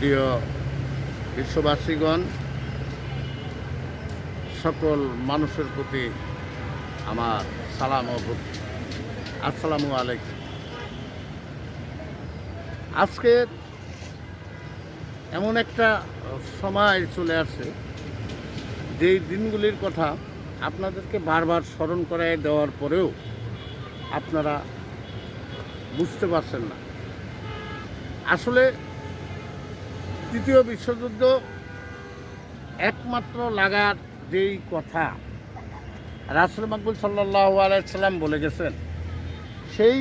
প্রিয় বিশ্ববাসীগণ, সকল মানুষের প্রতি আমার সালাম ও ভক্তি। আসসালামু আলাইকুম। আজকে এমন একটা সময় চলে আসছে, যেই দিনগুলির কথা আপনাদেরকে বারবার স্মরণ করায় দেওয়ার পরেও আপনারা বুঝতে পারছেন না। আসলে তৃতীয় বিশ্বযুদ্ধ একমাত্র লাগার যেই কথা। রাসুল মাকবুল সাল্লাহ আলাইসাল্লাম বলে গেছেন, সেই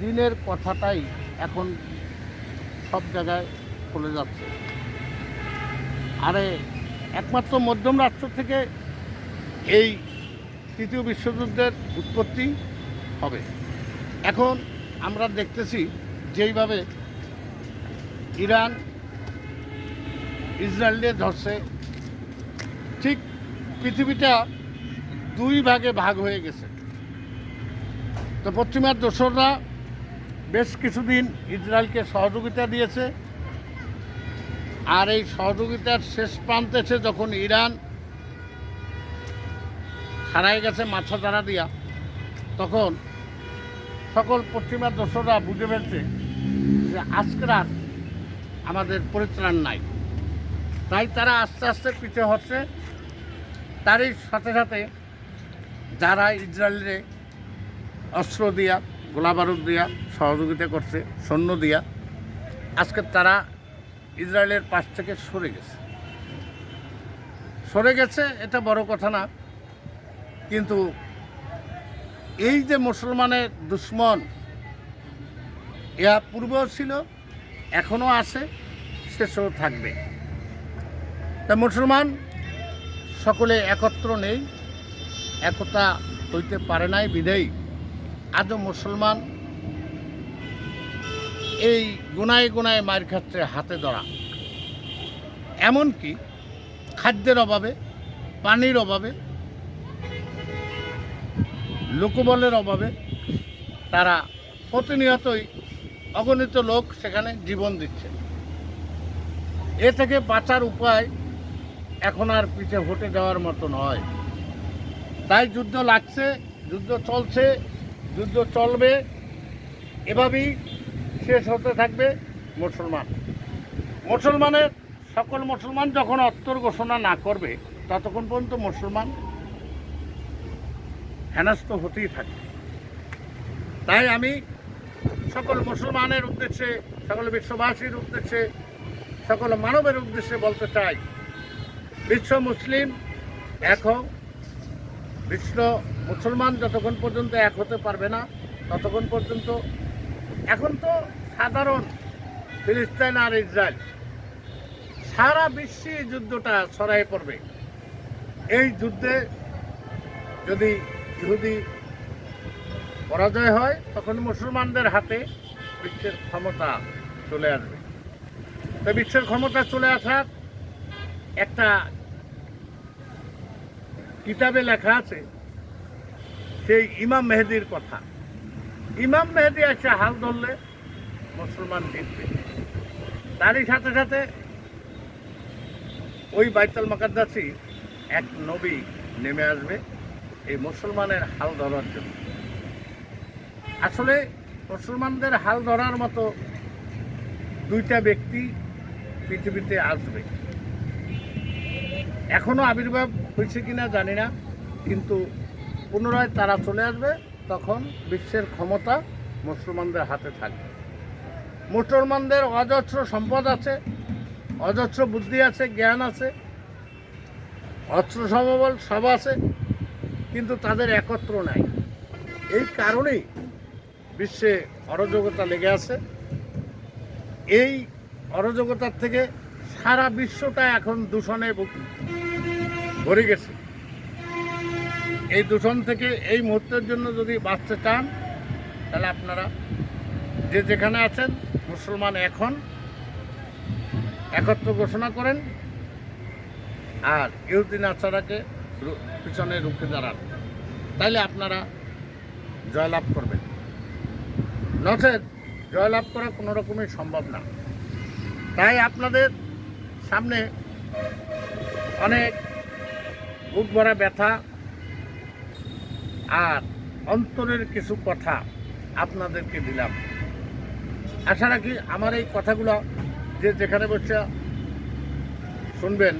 দিনের কথাটাই এখন সব জায়গায় চলে যাচ্ছে। আরে, একমাত্র মধ্যম রাষ্ট্র থেকে এই তৃতীয় বিশ্বযুদ্ধের উৎপত্তি হবে। এখন আমরা দেখতেছি, যেইভাবে ইরান ইসরায়েলে ধরছে। ঠিক পৃথিবীটা দুই ভাগে ভাগ হয়ে গেছে। তো পশ্চিমার দোসররা বেশ কিছুদিন ইসরায়েলকে সহযোগিতা দিয়েছে। আর এই সহযোগিতার শেষ প্রান্তে এসে যখন ইরান হারায় গেছে মাছা তারা দিয়া, তখন সকল পশ্চিমা দোসররা বুঝে ফেলছে যে আজকের আর আমাদের পরিত্রাণ নাই। তাই তারা আস্তে আস্তে পিছে হচ্ছে। তারই সাথে সাথে যারা ইসরায়েলের অস্ত্র দিয়া, গোলা বারুদ দিয়া সহযোগিতা করছে, সৈন্য দিয়া, আজকে তারা ইসরায়েলের পাশ থেকে সরে গেছে। সরে গেছে এটা বড় কথা না, কিন্তু এই যে মুসলমানের দুশ্মন ইহা পূর্বেও ছিল, এখনও আছে, শেষও থাকবে। তা মুসলমান, সকলে একত্র নেই, একতা হইতে পারে নাই বিধেই আজও মুসলমান এই গুনায় গুনায় মার খাচ্ছে হাতে ধরা। এমনকি খাদ্যের অভাবে, পানির অভাবে, লোকবলের অভাবে তারা প্রতিনিয়তই অগণিত লোক সেখানে জীবন দিচ্ছে। এ থেকে বাঁচার উপায় এখন আর পিছে হটে যাওয়ার মতো নয়। তাই যুদ্ধ লাগছে, যুদ্ধ চলছে, যুদ্ধ চলবে, এভাবেই শেষ হতে থাকবে মুসলমান। মুসলমানের, সকল মুসলমান যখন অত্তর ঘোষণা না করবে, ততক্ষণ পর্যন্ত মুসলমান হেনস্থ হতেই থাকবে তাই আমি সকল মুসলমানের উদ্দেশ্যে, সকল বিশ্ববাসীর উদ্দেশ্যে, সকল মানবের উদ্দেশ্যে বলতে চাই বিশ্ব মুসলিম এক হোক বিশ্ব মুসলমান যতক্ষণ পর্যন্ত এক হতে পারবে না, ততক্ষণ পর্যন্ত এখন তো সাধারণ ফিলিস্তাইন আর ইসরায়েল, সারা বিশ্বে যুদ্ধটা ছড়াই পড়বে। এই যুদ্ধে যদি ইহুদি পরাজয় হয়, তখন মুসলমানদের হাতে বিশ্বের ক্ষমতা চলে আসবে। তো বিশ্বের ক্ষমতা চলে আসার একটা কিতাবে লেখা আছে, সেই ইমাম মেহেদির কথা। ইমাম মেহেদি এসে হাল ধরলে মুসলমান জিতবে। তারই সাথে সাথে ওই বাইতাল মাকাদ্দাসি এক নবী নেমে আসবে এই মুসলমানের হাল ধরার জন্য। আসলে মুসলমানদের হাল ধরার মতো দুইটা ব্যক্তি পৃথিবীতে আসবে। এখনও আবির্ভাব হয়েছে কিনা জানি না, কিন্তু পুনরায় তারা চলে আসবে, তখন বিশ্বের ক্ষমতা মুসলমানদের হাতে থাকবে। মুসলমানদের অজস্র সম্পদ আছে, অজস্র বুদ্ধি আছে, জ্ঞান আছে, অস্ত্র সমবল সব আছে, কিন্তু তাদের একত্র নাই। এই কারণেই বিশ্বে অরাজকতা লেগে আছে। এই অরাজকতার থেকে সারা বিশ্বটা এখন দূষণে ভরে গেছে। এই দূষণ থেকে এই মুহূর্তের জন্য যদি বাঁচতে চান, তাহলে আপনারা যে যেখানে আছেন, মুসলমান এখন, একত্র ঘোষণা করেন আর ইহুদিন আচারাকে পিছনে রুখে দাঁড়ান। তাইলে আপনারা জয়লাভ করবেন। নচেত জয়লাভ করা কোনো রকমই সম্ভব না। তাই আপনাদের সামনে অনেক বুক ভরা ব্যথা আর অন্তরের কিছু কথা আপনাদেরকে দিলাম। আশা রাখি আমার এই কথাগুলো যে যেখানে বসে শুনবেন,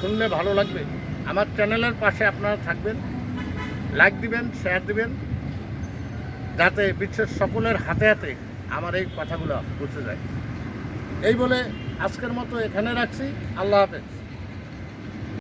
শুনলে ভালো লাগবে। আমার চ্যানেলের পাশে আপনারা থাকবেন, লাইক দিবেন, শেয়ার দিবেন, যাতে বিশ্বের সকলের হাতে হাতে আমার এই কথাগুলো পৌঁছে যায়। এই বলে আজকের মতো এখানে রাখছি। আল্লাহ হাফেজ।